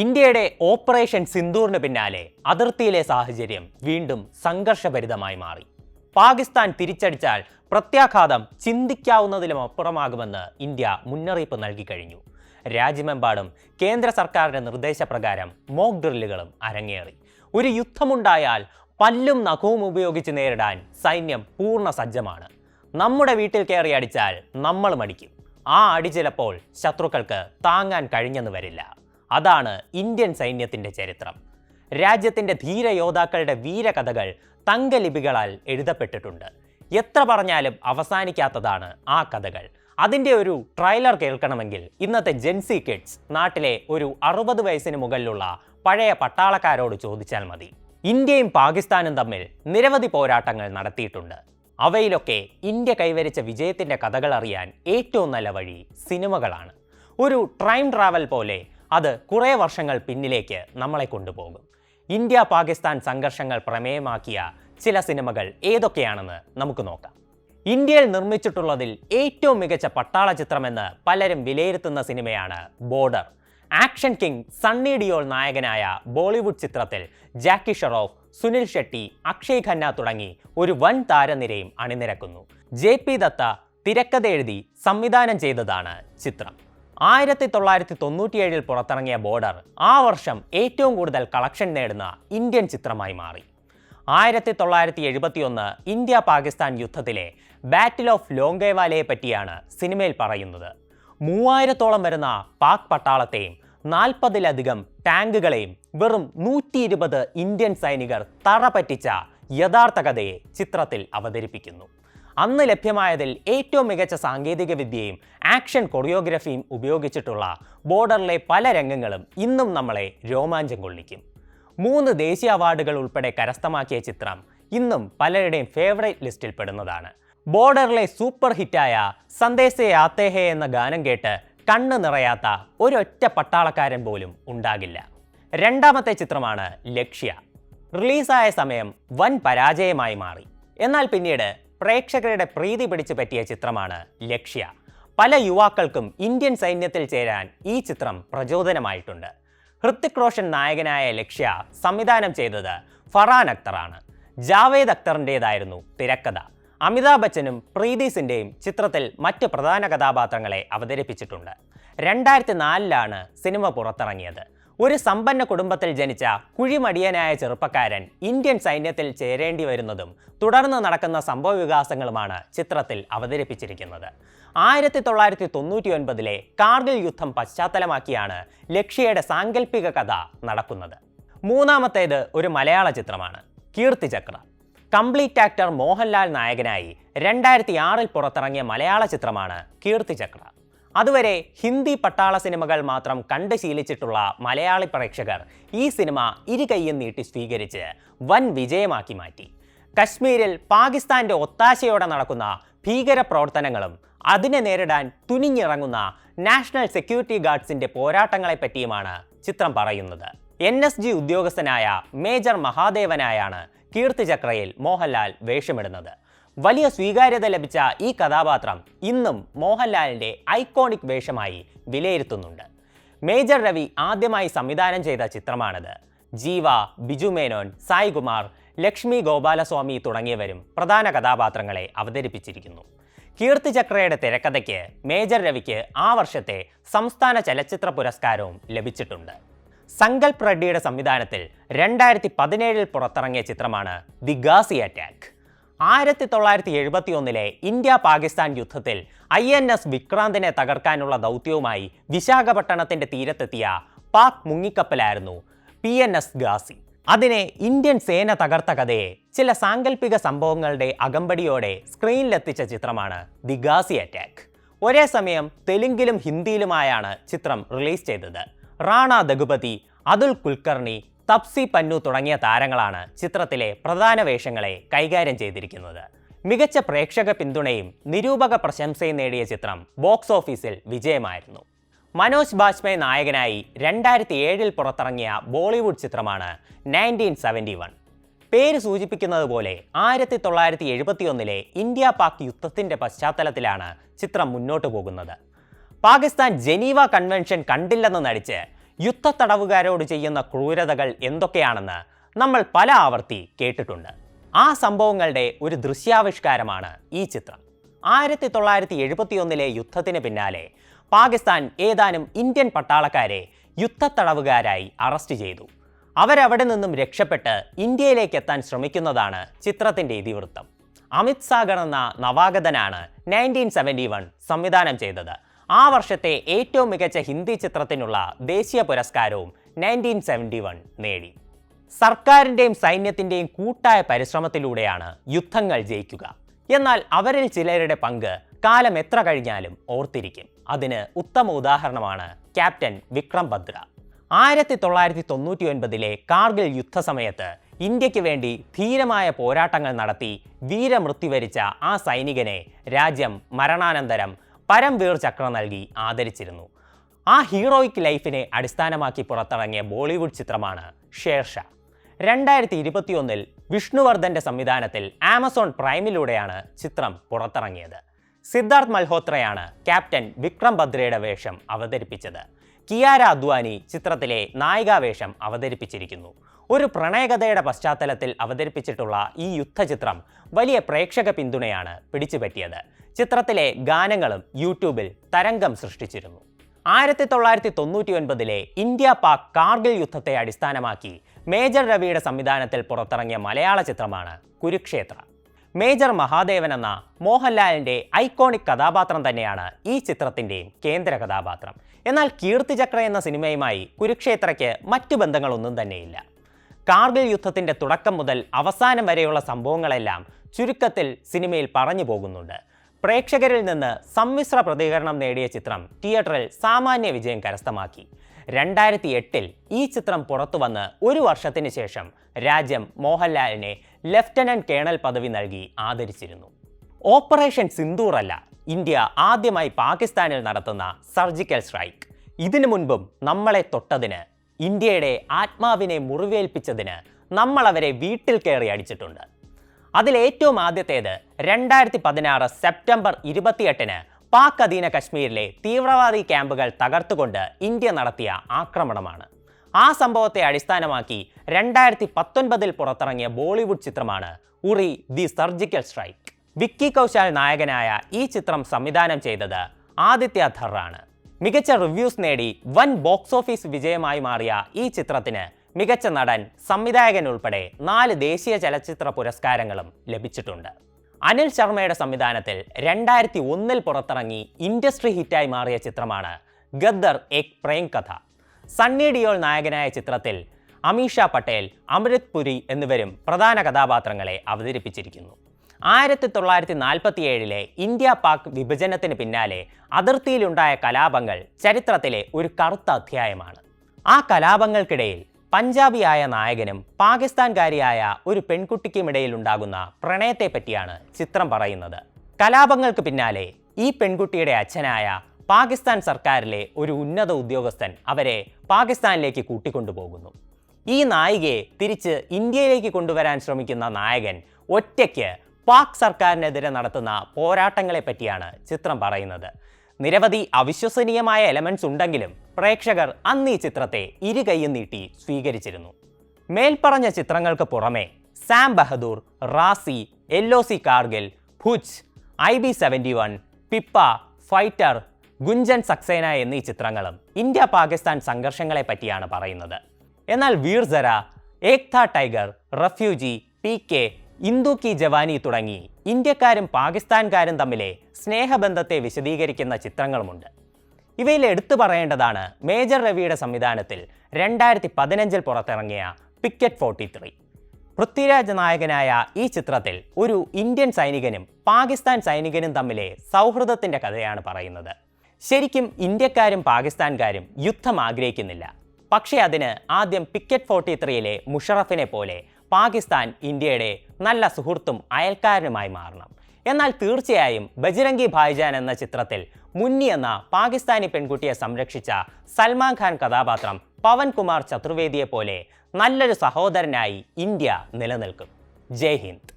ഇന്ത്യയുടെ ഓപ്പറേഷൻ സിന്ദൂറിന് പിന്നാലെ അതിർത്തിയിലെ സാഹചര്യം വീണ്ടും സംഘർഷഭരിതമായി മാറി. പാകിസ്ഥാൻ തിരിച്ചടിച്ചാൽ പ്രത്യാഘാതം ചിന്തിക്കാവുന്നതിലും അപ്പുറമാകുമെന്ന് ഇന്ത്യ മുന്നറിയിപ്പ് നൽകി കഴിഞ്ഞു. രാജ്യമെമ്പാടും കേന്ദ്ര സർക്കാരിന്റെ നിർദ്ദേശപ്രകാരം മോക്ക് ഡ്രില്ലുകളും അരങ്ങേറി. ഒരു യുദ്ധമുണ്ടായാൽ പല്ലും നഖവും ഉപയോഗിച്ച് നേരിടാൻ സൈന്യം പൂർണ സജ്ജമാണ്. നമ്മുടെ വീട്ടിൽ കയറി അടിച്ചാൽ നമ്മൾ മടിക്കും. ആ അടി ചിലപ്പോൾ ശത്രുക്കൾക്ക് താങ്ങാൻ കഴിഞ്ഞെന്ന് വരില്ല. അതാണ് ഇന്ത്യൻ സൈന്യത്തിന്റെ ചരിത്രം. രാജ്യത്തിന്റെ ധീര യോദ്ധാക്കളുടെ വീരകഥകൾ തങ്കലിപികളാൽ എഴുതപ്പെട്ടിട്ടുണ്ട്. എത്ര പറഞ്ഞാലും അവസാനിക്കാത്തതാണ് ആ കഥകൾ. അതിന്റെ ഒരു ട്രailer കേൾക്കണമെങ്കിൽ ഇന്നത്തെ ജെൻസി കിഡ്സ് നാട്ടിലെ ഒരു അറുപത് വയസ്സിന് മുകളിലുള്ള പഴയ പട്ടാളക്കാരോട് ചോദിച്ചാൽ മതി. ഇന്ത്യയും പാകിസ്ഥാനും തമ്മിൽ നിരവധി പോരാട്ടങ്ങൾ നടത്തിയിട്ടുണ്ട്. അവയിലൊക്കെ ഇന്ത്യ കൈവരിച്ച വിജയത്തിന്റെ കഥകൾ അറിയാൻ ഏറ്റവും നല്ല വഴി സിനിമകളാണ്. ഒരു ട്രൈം ട്രാവൽ പോലെ അത് കുറേ വർഷങ്ങൾ പിന്നിലേക്ക് നമ്മളെ കൊണ്ടുപോകും. ഇന്ത്യ പാകിസ്ഥാൻ സംഘർഷങ്ങൾ പ്രമേയമാക്കിയ ചില സിനിമകൾ ഏതൊക്കെയാണെന്ന് നമുക്ക് നോക്കാം. ഇന്ത്യയിൽ നിർമ്മിച്ചിട്ടുള്ളതിൽ ഏറ്റവും മികച്ച പട്ടാള ചിത്രമെന്ന് പലരും വിലയിരുത്തുന്ന സിനിമയാണ് Border. Action king Sunny Deol നായകനായ ബോളിവുഡ് ചിത്രത്തിൽ ജാക്കി ഷെറോഫ് സുനിൽ ഷെട്ടി അക്ഷയ് ഖന്ന തുടങ്ങി ഒരു വൻ താരനിരയും അണിനിരക്കുന്നു. ജെ പി ദത്ത തിരക്കഥ എഴുതി സംവിധാനം ചെയ്തതാണ് ചിത്രം. ആയിരത്തി തൊള്ളായിരത്തി തൊണ്ണൂറ്റിയേഴിൽ പുറത്തിറങ്ങിയ ബോർഡർ ആ വർഷം ഏറ്റവും കൂടുതൽ കളക്ഷൻ നേടുന്ന ഇന്ത്യൻ ചിത്രമായി മാറി. ആയിരത്തി തൊള്ളായിരത്തി എഴുപത്തിയൊന്ന് ഇന്ത്യ പാകിസ്ഥാൻ യുദ്ധത്തിലെ ബാറ്റിൽ ഓഫ് ലോങ്കേവാലയെ പറ്റിയാണ് സിനിമയിൽ പറയുന്നത്. മൂവായിരത്തോളം വരുന്ന പാക് പട്ടാളത്തെയും നാൽപ്പതിലധികം ടാങ്കുകളെയും വെറും നൂറ്റി ഇരുപത് ഇന്ത്യൻ സൈനികർ തറപറ്റിച്ച യഥാർത്ഥ കഥയെ ചിത്രത്തിൽ അവതരിപ്പിക്കുന്നു. അന്ന് ലഭ്യമായതിൽ ഏറ്റവും മികച്ച സാങ്കേതിക വിദ്യയും ആക്ഷൻ കൊറിയോഗ്രഫിയും ഉപയോഗിച്ചിട്ടുള്ള ബോർഡറിലെ പല രംഗങ്ങളും ഇന്നും നമ്മളെ രോമാഞ്ചം കൊള്ളിക്കും. മൂന്ന് ദേശീയ അവാർഡുകൾ ഉൾപ്പെടെ കരസ്ഥമാക്കിയ ചിത്രം ഇന്നും പലരുടെയും ഫേവറേറ്റ് ലിസ്റ്റിൽ പെടുന്നതാണ്. ബോർഡറിലെ സൂപ്പർ ഹിറ്റായ സന്ദേശേ ആത്തേഹേ എന്ന ഗാനം കേട്ട് കണ്ണ് നിറയാത്ത ഒരൊറ്റ പട്ടാളക്കാരൻ പോലും ഉണ്ടാകില്ല. രണ്ടാമത്തെ ചിത്രമാണ് ലക്ഷ്യ. റിലീസായ സമയം വൻ പരാജയമായി മാറി. എന്നാൽ പിന്നീട് പ്രേക്ഷകരുടെ പ്രീതി പിടിച്ചു പറ്റിയ ചിത്രമാണ് ലക്ഷ്യ. പല യുവാക്കൾക്കും ഇന്ത്യൻ സൈന്യത്തിൽ ചേരാൻ ഈ ചിത്രം പ്രചോദനമായിട്ടുണ്ട്. ഹൃത്തിക് റോഷൻ നായകനായ ലക്ഷ്യ സംവിധാനം ചെയ്തത് ഫറാൻ അക്തറാണ്. ജാവേദ് അക്തറിന്റെതായിരുന്നു തിരക്കഥ. അമിതാഭ് ബച്ചനും പ്രീതി സിന്റെയും ചിത്രത്തിൽ മറ്റ് പ്രധാന കഥാപാത്രങ്ങളെ അവതരിപ്പിച്ചിട്ടുണ്ട്. രണ്ടായിരത്തി നാലിലാണ് സിനിമ പുറത്തിറങ്ങിയത്. ഒരു സമ്പന്ന കുടുംബത്തിൽ ജനിച്ച കുഴിമടിയനായ ചെറുപ്പക്കാരൻ ഇന്ത്യൻ സൈന്യത്തിൽ ചേരേണ്ടി വരുന്നതും തുടർന്ന് നടക്കുന്ന സംഭവ വികാസങ്ങളുമാണ് ചിത്രത്തിൽ അവതരിപ്പിച്ചിരിക്കുന്നത്. ആയിരത്തി തൊള്ളായിരത്തി തൊണ്ണൂറ്റി ഒൻപതിലെ കാർഗിൽ യുദ്ധം പശ്ചാത്തലമാക്കിയാണ് ലക്ഷ്യയുടെ സാങ്കല്പിക കഥ നടക്കുന്നത്. മൂന്നാമത്തേത് ഒരു മലയാള ചിത്രമാണ് കീർത്തിചക്ര. കംപ്ലീറ്റ് ആക്ടർ മോഹൻലാൽ നായകനായി രണ്ടായിരത്തി ആറിൽ പുറത്തിറങ്ങിയ മലയാള ചിത്രമാണ് കീർത്തിചക്ര. അതുവരെ ഹിന്ദി പട്ടാള സിനിമകൾ മാത്രം കണ്ട് ശീലിച്ചിട്ടുള്ള മലയാളി പ്രേക്ഷകർ ഈ സിനിമ ഇരുകൈയും നീട്ടി സ്വീകരിച്ച് വൻ വിജയമാക്കി മാറ്റി. കശ്മീരിൽ പാകിസ്ഥാന്റെ ഒത്താശയോടെ നടക്കുന്ന ഭീകര പ്രവർത്തനങ്ങളും അതിനെ നേരിടാൻ തുനിഞ്ഞിറങ്ങുന്ന നാഷണൽ സെക്യൂരിറ്റി ഗാർഡ്സിന്റെ പോരാട്ടങ്ങളെ പറ്റിയുമാണ് ചിത്രം പറയുന്നത്. എൻ എസ് ജി ഉദ്യോഗസ്ഥനായ മേജർ മഹാദേവനായാണ് കീർത്തിചക്രയിൽ മോഹൻലാൽ വേഷമിടുന്നത്. വലിയ സ്വീകാര്യത ലഭിച്ച ഈ കഥാപാത്രം ഇന്നും മോഹൻലാലിന്റെ ഐക്കോണിക് വേഷമായി വിലയിരുത്തുന്നുണ്ട്. മേജർ രവി ആദ്യമായി സംവിധാനം ചെയ്ത ചിത്രമാണിത്. ജീവ ബിജു മേനോൻ സായികുമാർ ലക്ഷ്മി ഗോപാലസ്വാമി തുടങ്ങിയവരും പ്രധാന കഥാപാത്രങ്ങളെ അവതരിപ്പിച്ചിരിക്കുന്നു. കീർത്തി ചക്രയുടെ തിരക്കഥയ്ക്ക് മേജർ രവിക്ക് ആ വർഷത്തെ സംസ്ഥാന ചലച്ചിത്ര പുരസ്കാരവും ലഭിച്ചിട്ടുണ്ട്. സങ്കൽപ് റെഡ്ഡിയുടെ സംവിധാനത്തിൽ രണ്ടായിരത്തി പതിനേഴിൽ പുറത്തിറങ്ങിയ ചിത്രമാണ് ദി ഗാസി അറ്റാക്ക്. ആയിരത്തി തൊള്ളായിരത്തി എഴുപത്തി ഒന്നിലെ ഇന്ത്യ പാകിസ്ഥാൻ യുദ്ധത്തിൽ ഐ എൻ എസ് വിക്രാന്തിനെ തകർക്കാനുള്ള ദൗത്യവുമായി വിശാഖപട്ടണത്തിന്റെ തീരത്തെത്തിയ പാക് മുങ്ങിക്കപ്പലായിരുന്നു പി എൻ എസ് ഗാസി അതിനെ ഇന്ത്യൻ സേന തകർത്ത കഥയെ ചില സാങ്കല്പിക സംഭവങ്ങളുടെ അകമ്പടിയോടെ സ്ക്രീനിലെത്തിച്ച ചിത്രമാണ് ദി ഗാസി അറ്റാക്ക്. ഒരേ സമയം തെലുങ്കിലും ഹിന്ദിയിലുമായാണ് ചിത്രം റിലീസ് ചെയ്തത്. റാണ ദഗുപതി അതുൽ കുൽക്കർണി തപ്സി പന്നു തുടങ്ങിയ താരങ്ങളാണ് ചിത്രത്തിലെ പ്രധാന വേഷങ്ങളെ കൈകാര്യം ചെയ്തിരിക്കുന്നത്. മികച്ച പ്രേക്ഷക പിന്തുണയും നിരൂപക പ്രശംസയും നേടിയ ചിത്രം ബോക്സ് ഓഫീസിൽ വിജയമായിരുന്നു. മനോജ് ബാജ്പേ നായകനായി രണ്ടായിരത്തി ഏഴിൽ പുറത്തിറങ്ങിയ ബോളിവുഡ് ചിത്രമാണ് നയന്റീൻ സെവന്റി വൺ. പേര് സൂചിപ്പിക്കുന്നത് പോലെ ആയിരത്തി തൊള്ളായിരത്തി എഴുപത്തിയൊന്നിലെ ഇന്ത്യ പാക് യുദ്ധത്തിന്റെ പശ്ചാത്തലത്തിലാണ് ചിത്രം മുന്നോട്ടു പോകുന്നത്. പാകിസ്ഥാൻ ജനീവ കൺവെൻഷൻ കണ്ടില്ലെന്ന് നടിച്ച് യുദ്ധത്തടവുകാരോട് ചെയ്യുന്ന ക്രൂരതകൾ എന്തൊക്കെയാണെന്ന് നമ്മൾ പല ആവർത്തി കേട്ടിട്ടുണ്ട്. ആ സംഭവങ്ങളുടെ ഒരു ദൃശ്യാവിഷ്കാരമാണ് ഈ ചിത്രം. ആയിരത്തി തൊള്ളായിരത്തി എഴുപത്തിയൊന്നിലെ യുദ്ധത്തിന് പിന്നാലെ പാകിസ്ഥാൻ ഏതാനും ഇന്ത്യൻ പട്ടാളക്കാരെ യുദ്ധ തടവുകാരായി അറസ്റ്റ് ചെയ്തു. അവരവിടെ നിന്നും രക്ഷപ്പെട്ട് ഇന്ത്യയിലേക്ക് എത്താൻ ശ്രമിക്കുന്നതാണ് ചിത്രത്തിന്റെ ഇതിവൃത്തം. അമിത് സാഗർ എന്ന നവാഗതനാണ് നയന്റീൻ സെവന്റി വൺ സംവിധാനം ചെയ്തത്. ആ വർഷത്തെ ഏറ്റവും മികച്ച ഹിന്ദി ചിത്രത്തിനുള്ള ദേശീയ പുരസ്കാരവും നയന്റീൻ സെവന്റി വൺ നേടി. സർക്കാരിന്റെയും സൈന്യത്തിന്റെയും കൂട്ടായ പരിശ്രമത്തിലൂടെയാണ് യുദ്ധങ്ങൾ ജയിക്കുക. എന്നാൽ അവരിൽ ചിലരുടെ പങ്ക് കാലം എത്ര കഴിഞ്ഞാലും ഓർത്തിരിക്കും. അതിന് ഉത്തമ ഉദാഹരണമാണ് ക്യാപ്റ്റൻ വിക്രം ഭദ്ര. ആയിരത്തി തൊള്ളായിരത്തി തൊണ്ണൂറ്റി ഒൻപതിലെ കാർഗിൽ യുദ്ധസമയത്ത് ഇന്ത്യയ്ക്ക് വേണ്ടി ധീരമായ പോരാട്ടങ്ങൾ നടത്തി വീരമൃത്യു വരിച്ച ആ സൈനികനെ രാജ്യം മരണാനന്തരം പരംവീർ ചക്ര നൽകി ആദരിച്ചിരുന്നു. ആ ഹീറോയിക് ലൈഫിനെ അടിസ്ഥാനമാക്കി പുറത്തിറങ്ങിയ ബോളിവുഡ് ചിത്രമാണ് ഷേർഷ. രണ്ടായിരത്തി ഇരുപത്തിയൊന്നിൽ വിഷ്ണുവർദ്ധന്റെ സംവിധാനത്തിൽ ആമസോൺ പ്രൈമിലൂടെയാണ് ചിത്രം പുറത്തിറങ്ങിയത്. സിദ്ധാർത്ഥ് മൽഹോത്രയാണ് ക്യാപ്റ്റൻ വിക്രം ഭദ്രയുടെ വേഷം അവതരിപ്പിച്ചത്. കിയാര അദ്വാനി ചിത്രത്തിലെ നായികാവേഷം അവതരിപ്പിച്ചിരിക്കുന്നു. ഒരു പ്രണയകഥയുടെ പശ്ചാത്തലത്തിൽ അവതരിപ്പിച്ചിട്ടുള്ള ഈ യുദ്ധചിത്രം വലിയ പ്രേക്ഷക പിന്തുണയാണ് പിടിച്ചുപറ്റിയത്. ചിത്രത്തിലെ ഗാനങ്ങളും യൂട്യൂബിൽ തരംഗം സൃഷ്ടിച്ചിരുന്നു. ആയിരത്തി തൊള്ളായിരത്തി തൊണ്ണൂറ്റി ഒൻപതിലെ ഇന്ത്യ പാക് കാർഗിൽ യുദ്ധത്തെ അടിസ്ഥാനമാക്കി മേജർ രവിയുടെ സംവിധാനത്തിൽ പുറത്തിറങ്ങിയ മലയാള ചിത്രമാണ് കുരുക്ഷേത്ര. മേജർ മഹാദേവൻ എന്ന മോഹൻലാലിന്റെ ഐക്കോണിക് കഥാപാത്രം തന്നെയാണ് ഈ ചിത്രത്തിന്റെയും കേന്ദ്ര കഥാപാത്രം. എന്നാൽ കീർത്തിചക്ര എന്ന സിനിമയുമായി കുരുക്ഷേത്രയ്ക്ക് മറ്റു ബന്ധങ്ങളൊന്നും തന്നെയില്ല. കാർഗിൽ യുദ്ധത്തിന്റെ തുടക്കം മുതൽ അവസാനം വരെയുള്ള സംഭവങ്ങളെല്ലാം ചുരുക്കത്തിൽ സിനിമയിൽ പറഞ്ഞു പോകുന്നുണ്ട്. പ്രേക്ഷകരിൽ നിന്ന് സമ്മിശ്ര പ്രതികരണം നേടിയ ചിത്രം തിയേറ്ററിൽ സാമാന്യ വിജയം കരസ്ഥമാക്കി. രണ്ടായിരത്തി എട്ടിൽ ഈ ചിത്രം പുറത്തു വന്ന് ഒരു വർഷത്തിന് ശേഷം രാജ്യം മോഹൻലാലിനെ ലഫ്റ്റനന്റ് കേണൽ പദവി നൽകി ആദരിച്ചിരുന്നു. ഓപ്പറേഷൻ സിന്ദൂർ അല്ല ഇന്ത്യ ആദ്യമായി പാകിസ്ഥാനിൽ നടത്തുന്ന സർജിക്കൽ സ്ട്രൈക്ക്. ഇതിനു മുൻപും നമ്മളെ തൊട്ടതിന് ഇന്ത്യയുടെ ആത്മാവിനെ മുറിവേൽപ്പിച്ചതിന് നമ്മളവരെ വീട്ടിൽ കയറി അടിച്ചിട്ടുണ്ട്. അതിലേറ്റവും ആദ്യത്തേത് രണ്ടായിരത്തി പതിനാറ് സെപ്റ്റംബർ ഇരുപത്തിയെട്ടിന് പാക് അധീന കശ്മീരിലെ തീവ്രവാദി ക്യാമ്പുകൾ തകർത്തുകൊണ്ട് ഇന്ത്യ നടത്തിയ ആക്രമണമാണ്. ആ സംഭവത്തെ അടിസ്ഥാനമാക്കി രണ്ടായിരത്തി പത്തൊൻപതിൽ പുറത്തിറങ്ങിയ ബോളിവുഡ് ചിത്രമാണ് Uri the surgical strike. Vicky Kaushal നായകനായ ഈ ചിത്രം സംവിധാനം ചെയ്തത് ആദിത്യ ധറാണ്. മികച്ച റിവ്യൂസ് നേടി വൻ ബോക്സ് ഓഫീസ് വിജയമായി മാറിയ ഈ ചിത്രത്തിന് മികച്ച നടൻ സംവിധായകൻ ഉൾപ്പെടെ നാല് ദേശീയ ചലച്ചിത്ര പുരസ്കാരങ്ങളും ലഭിച്ചിട്ടുണ്ട്. അനിൽ ശർമ്മയുടെ സംവിധാനത്തിൽ രണ്ടായിരത്തി ഒന്നിൽ പുറത്തിറങ്ങി ഇൻഡസ്ട്രി ഹിറ്റായി മാറിയ ചിത്രമാണ് ഗദ്ദർ എക് പ്രേം കഥ സണ്ണി ഡിയോൾ നായകനായ ചിത്രത്തിൽ അമീഷ പട്ടേൽ അമൃത് പുരി എന്നിവരും പ്രധാന കഥാപാത്രങ്ങളെ അവതരിപ്പിച്ചിരിക്കുന്നു. ആയിരത്തി തൊള്ളായിരത്തി നാൽപ്പത്തിയേഴിലെ ഇന്ത്യ പാക് വിഭജനത്തിന് പിന്നാലെ അതിർത്തിയിലുണ്ടായ കലാപങ്ങൾ ചരിത്രത്തിലെ ഒരു കറുത്ത അധ്യായമാണ്. ആ കലാപങ്ങൾക്കിടയിൽ പഞ്ചാബിയായ നായകനും പാകിസ്ഥാൻകാരിയായ ഒരു പെൺകുട്ടിക്കുമിടയിൽ ഉണ്ടാകുന്ന പ്രണയത്തെപ്പറ്റിയാണ് ചിത്രം പറയുന്നത്. കലാപങ്ങൾക്ക് പിന്നാലെ ഈ പെൺകുട്ടിയുടെ അച്ഛനായ പാകിസ്ഥാൻ സർക്കാരിലെ ഒരു ഉന്നത ഉദ്യോഗസ്ഥൻ അവരെ പാകിസ്ഥാനിലേക്ക് കൂട്ടിക്കൊണ്ടുപോകുന്നു. ഈ നായികയെ തിരിച്ച് ഇന്ത്യയിലേക്ക് കൊണ്ടുവരാൻ ശ്രമിക്കുന്ന നായകൻ ഒറ്റയ്ക്ക് പാക് സർക്കാരിനെതിരെ നടത്തുന്ന പോരാട്ടങ്ങളെപ്പറ്റിയാണ് ചിത്രം പറയുന്നത്. നിരവധി അവിശ്വസനീയമായ എലമെന്റ്സ് ഉണ്ടെങ്കിലും പ്രേക്ഷകർ അന്ന് ഈ ചിത്രത്തെ ഇരു കൈയും നീട്ടി സ്വീകരിച്ചിരുന്നു. മേൽപ്പറഞ്ഞ ചിത്രങ്ങൾക്ക് പുറമെ Sam Bahadur Raazi O C Kargil Bhuj I B seventy one Pippa Fighter Gunjan Saxena എന്നീ ചിത്രങ്ങളും ഇന്ത്യ പാകിസ്ഥാൻ സംഘർഷങ്ങളെ പറ്റിയാണ് പറയുന്നത്. എന്നാൽ Veer Zaara Ek Tha Tiger Refugee P K Indu Ki Jawani തുടങ്ങി ഇന്ത്യക്കാരും പാകിസ്ഥാൻകാരും തമ്മിലെ സ്നേഹബന്ധത്തെ വിശദീകരിക്കുന്ന ചിത്രങ്ങളുമുണ്ട്. ഇവയിൽ എടുത്തു പറയേണ്ടതാണ് മേജർ രവിയുടെ സംവിധാനത്തിൽ രണ്ടായിരത്തി പതിനഞ്ചിൽ പുറത്തിറങ്ങിയ പിക്കറ്റ് ഫോർട്ടി ത്രീ പൃഥ്വിരാജ് നായകനായ ഈ ചിത്രത്തിൽ ഒരു ഇന്ത്യൻ സൈനികനും പാകിസ്ഥാൻ സൈനികനും തമ്മിലെ സൗഹൃദത്തിന്റെ കഥയാണ് പറയുന്നത്. ശരിക്കും ഇന്ത്യക്കാരും പാകിസ്ഥാൻകാരും യുദ്ധം ആഗ്രഹിക്കുന്നില്ല. പക്ഷേ അതിന് ആദ്യം പിക്കറ്റ് ഫോർട്ടി ത്രീയിലെ മുഷറഫിനെ പോലെ പാകിസ്ഥാൻ ഇന്ത്യയുടെ നല്ല സുഹൃത്തും അയൽക്കാരനുമായി മാറണം. എന്നാൽ തീർച്ചയായും ബജ്രംഗി ഭായ്ജാൻ എന്ന ചിത്രത്തിൽ മുന്നി എന്ന പാകിസ്ഥാനി പെൺകുട്ടിയെ സംരക്ഷിച്ച സൽമാൻ ഖാൻ കഥാപാത്രം പവൻകുമാർ ചതുർവേദിയെ പോലെ നല്ലൊരു സഹോദരനായി ഇന്ത്യ നിലനിൽക്കും. ജയ് ഹിന്ദ്.